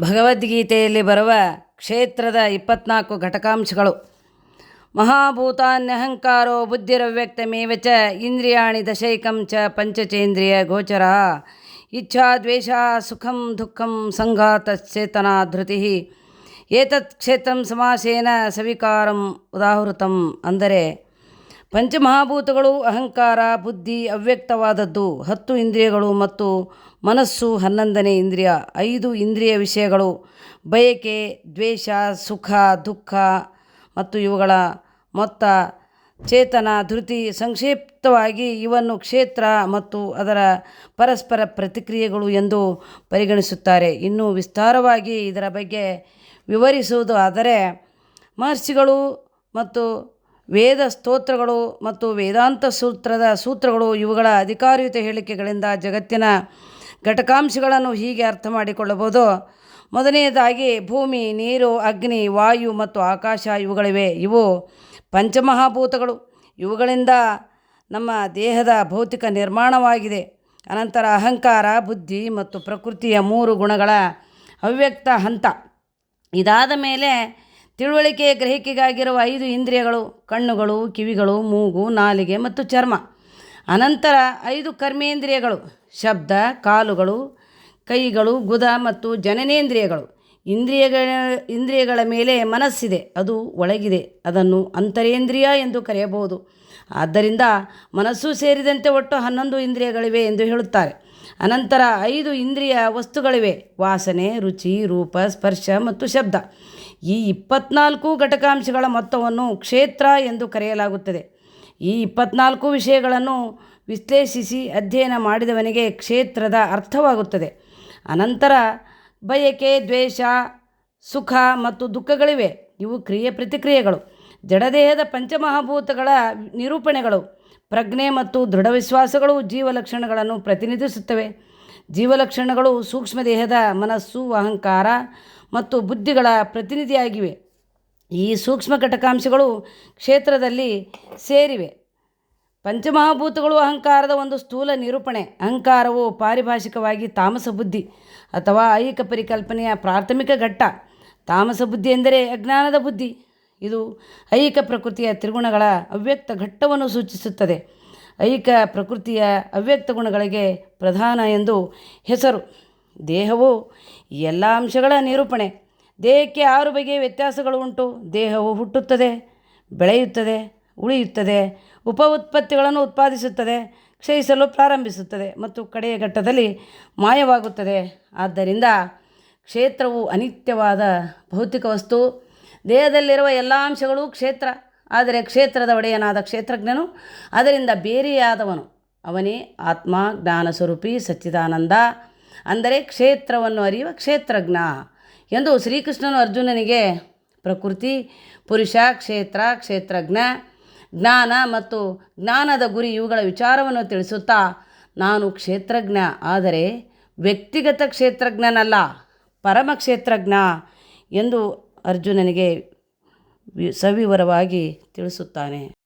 ಭಗವದ್ಗೀತೆಯಲ್ಲಿ ಬರುವ ಕ್ಷೇತ್ರದ ಇಪ್ಪತ್ನಾಲ್ಕು ಘಟಕಾಂಶಗಳು. ಮಹಾಭೂತಾನ್ಯಹಂಕಾರೋ ಬುದ್ಧಿರವ್ಯಕ್ತಮೇವ ಚ ಇಂದ್ರಿಯಾಣಿ ದಶೈಕಂ ಚ ಪಂಚಚೇಂದ್ರಿಯ ಗೋಚರ. ಇಚ್ಛಾ ದ್ವೇಷ ಸುಖಂ ದುಃಖಂ ಸಂಘಾತಚೇತನಾ ಧೃತಿ. ಏತತ್ ಕ್ಷೇತ್ರಂ ಸಮಾಸೇನ ಸವಿಕಾರಂ ಉದಾಹೃತಂ ಅಂದರೆ ಪಂಚಮಹಾಭೂತಗಳು ಅಹಂಕಾರ, ಬುದ್ಧಿ ಅವ್ಯಕ್ತವಾದದ್ದು, ಹತ್ತು ಇಂದ್ರಿಯಗಳು ಮತ್ತು ಮನಸ್ಸು ಹನ್ನೊಂದನೇ ಇಂದ್ರಿಯ, ಐದು ಇಂದ್ರಿಯ ವಿಷಯಗಳು, ಬಯಕೆ, ದ್ವೇಷ, ಸುಖ, ದುಃಖ ಮತ್ತು ಇವುಗಳ ಮೊತ್ತ, ಚೇತನ, ಧೃತಿ ಸಂಕ್ಷಿಪ್ತವಾಗಿ ಇವನ್ನು ಕ್ಷೇತ್ರ ಮತ್ತು ಅದರ ಪರಸ್ಪರ ಪ್ರತಿಕ್ರಿಯೆಗಳು ಎಂದು ಪರಿಗಣಿಸುತ್ತಾರೆ. ಇನ್ನೂ ವಿಸ್ತಾರವಾಗಿ ಇದರ ಬಗ್ಗೆ ವಿವರಿಸುವುದು ಆದರೆ, ಮಹರ್ಷಿಗಳು ಮತ್ತು ವೇದ ಸ್ತೋತ್ರಗಳು ಮತ್ತು ವೇದಾಂತ ಸೂತ್ರದ ಸೂತ್ರಗಳು ಇವುಗಳ ಅಧಿಕಾರಯುತ ಹೇಳಿಕೆಗಳಿಂದ ಜಗತ್ತಿನ ಘಟಕಾಂಶಗಳನ್ನು ಹೀಗೆ ಅರ್ಥ ಮಾಡಿಕೊಳ್ಳಬಹುದು. ಮೊದಲನೆಯದಾಗಿ ಭೂಮಿ, ನೀರು, ಅಗ್ನಿ, ವಾಯು ಮತ್ತು ಆಕಾಶ ಇವುಗಳಿವೆ. ಇವು ಪಂಚಮಹಾಭೂತಗಳು. ಇವುಗಳಿಂದ ನಮ್ಮ ದೇಹದ ಭೌತಿಕ ನಿರ್ಮಾಣವಾಗಿದೆ. ಅನಂತರ ಅಹಂಕಾರ, ಬುದ್ಧಿ ಮತ್ತು ಪ್ರಕೃತಿಯ ಮೂರು ಗುಣಗಳ ಅವ್ಯಕ್ತ ಹಂತ. ಇದಾದ ಮೇಲೆ ತಿಳುವಳಿಕೆ ಗ್ರಹಿಕೆಗಾಗಿರುವ ಐದು ಇಂದ್ರಿಯಗಳು, ಕಣ್ಣುಗಳು, ಕಿವಿಗಳು, ಮೂಗು, ನಾಲಿಗೆ ಮತ್ತು ಚರ್ಮ. ಅನಂತರ ಐದು ಕರ್ಮೇಂದ್ರಿಯಗಳು, ಶಬ್ದ, ಕಾಲುಗಳು, ಕೈಗಳು, ಗುದ ಮತ್ತು ಜನನೇಂದ್ರಿಯಗಳು. ಇಂದ್ರಿಯಗಳ ಇಂದ್ರಿಯಗಳ ಮೇಲೆ ಮನಸ್ಸಿದೆ, ಅದು ಒಳಗಿದೆ, ಅದನ್ನು ಅಂತರೇಂದ್ರಿಯ ಎಂದು ಕರೆಯಬಹುದು. ಆದ್ದರಿಂದ ಮನಸ್ಸು ಸೇರಿದಂತೆ ಒಟ್ಟು ಹನ್ನೊಂದು ಇಂದ್ರಿಯಗಳಿವೆ ಎಂದು ಹೇಳುತ್ತಾರೆ. ಅನಂತರ ಐದು ಇಂದ್ರಿಯ ವಸ್ತುಗಳಿವೆ, ವಾಸನೆ, ರುಚಿ, ರೂಪ, ಸ್ಪರ್ಶ ಮತ್ತು ಶಬ್ದ. ಈ ಇಪ್ಪತ್ನಾಲ್ಕು ಘಟಕಾಂಶಗಳ ಮೊತ್ತವನ್ನು ಕ್ಷೇತ್ರ ಎಂದು ಕರೆಯಲಾಗುತ್ತದೆ. ಈ ಇಪ್ಪತ್ನಾಲ್ಕು ವಿಷಯಗಳನ್ನು ವಿಶ್ಲೇಷಿಸಿ ಅಧ್ಯಯನ ಮಾಡಿದವನಿಗೆ ಕ್ಷೇತ್ರದ ಅರ್ಥವಾಗುತ್ತದೆ. ಅನಂತರ, ಬಯಕೆ, ದ್ವೇಷ, ಸುಖ ಮತ್ತು ದುಃಖಗಳಿವೆ. ಇವು ಕ್ರಿಯೆ ಪ್ರತಿಕ್ರಿಯೆಗಳು. ಜಡದೇಹದ ಪಂಚಮಹಾಭೂತಗಳ ನಿರೂಪಣೆಗಳು. ಪ್ರಜ್ಞೆ ಮತ್ತು ದೃಢವಿಶ್ವಾಸಗಳು ಜೀವಲಕ್ಷಣಗಳನ್ನು ಪ್ರತಿನಿಧಿಸುತ್ತವೆ. ಜೀವಲಕ್ಷಣಗಳು ಸೂಕ್ಷ್ಮ ದೇಹದ ಮನಸ್ಸು, ಅಹಂಕಾರ ಮತ್ತು ಬುದ್ಧಿಗಳ ಪ್ರತಿನಿಧಿಯಾಗಿವೆ. ಈ ಸೂಕ್ಷ್ಮ ಘಟಕಾಂಶಗಳು ಕ್ಷೇತ್ರದಲ್ಲಿ ಸೇರಿವೆ. ಪಂಚಮಹಾಭೂತಗಳು ಅಹಂಕಾರದ ಒಂದು ಸ್ಥೂಲ ನಿರೂಪಣೆ. ಅಹಂಕಾರವು ಪಾರಿಭಾಷಿಕವಾಗಿ ತಾಮಸ ಬುದ್ಧಿ ಅಥವಾ ಐಹಿಕ ಪರಿಕಲ್ಪನೆಯ ಪ್ರಾಥಮಿಕ ಘಟ್ಟ. ತಾಮಸ ಬುದ್ಧಿ ಎಂದರೆ ಅಜ್ಞಾನದ ಬುದ್ಧಿ. ಇದು ಐಕ ಪ್ರಕೃತಿಯ ತ್ರಿಗುಣಗಳ ಅವ್ಯಕ್ತ ಘಟ್ಟವನ್ನು ಸೂಚಿಸುತ್ತದೆ. ಐಹಿಕ ಪ್ರಕೃತಿಯ ಅವ್ಯಕ್ತ ಗುಣಗಳಿಗೆ ಪ್ರಧಾನ ಎಂದು ಹೆಸರು. ದೇಹವು ಎಲ್ಲ ಅಂಶಗಳ ನಿರೂಪಣೆ. ದೇಹಕ್ಕೆ ಆರು ಬಗೆಯ ವ್ಯತ್ಯಾಸಗಳು ಉಂಟು. ದೇಹವು ಹುಟ್ಟುತ್ತದೆ, ಬೆಳೆಯುತ್ತದೆ, ಉಳಿಯುತ್ತದೆ, ಉಪ ಉತ್ಪತ್ತಿಗಳನ್ನು ಉತ್ಪಾದಿಸುತ್ತದೆ, ಕ್ಷಯಿಸಲು ಪ್ರಾರಂಭಿಸುತ್ತದೆ ಮತ್ತು ಕಡೆಯ ಘಟ್ಟದಲ್ಲಿ ಮಾಯವಾಗುತ್ತದೆ. ಆದ್ದರಿಂದ ಕ್ಷೇತ್ರವು ಅನಿತ್ಯವಾದ ಭೌತಿಕ ವಸ್ತು. ದೇಹದಲ್ಲಿರುವ ಎಲ್ಲ ಅಂಶಗಳು ಕ್ಷೇತ್ರ. ಆದರೆ ಕ್ಷೇತ್ರದ ಒಡೆಯನಾದ ಕ್ಷೇತ್ರಜ್ಞನು, ಅದರಿಂದ ಬೇರೆಯಾದವನು. ಅವನೇ ಆತ್ಮ, ಜ್ಞಾನ ಸ್ವರೂಪಿ, ಸಚ್ಚಿದಾನಂದ. ಅಂದರೆ ಕ್ಷೇತ್ರವನ್ನು ಅರಿಯುವ ಕ್ಷೇತ್ರಜ್ಞ ಎಂದು ಶ್ರೀಕೃಷ್ಣನು ಅರ್ಜುನನಿಗೆ ಪ್ರಕೃತಿ, ಪುರುಷ, ಕ್ಷೇತ್ರ, ಕ್ಷೇತ್ರಜ್ಞ, ಜ್ಞಾನ ಮತ್ತು ಜ್ಞಾನದ ಗುರಿ ಇವುಗಳ ವಿಚಾರವನ್ನು ತಿಳಿಸುತ್ತಾ, ನಾನು ಕ್ಷೇತ್ರಜ್ಞ, ಆದರೆ ವ್ಯಕ್ತಿಗತ ಕ್ಷೇತ್ರಜ್ಞನಲ್ಲ, ಪರಮ ಕ್ಷೇತ್ರಜ್ಞ ಎಂದು ಅರ್ಜುನನಿಗೆ ಸವಿವರವಾಗಿ ತಿಳಿಸುತ್ತಾನೆ.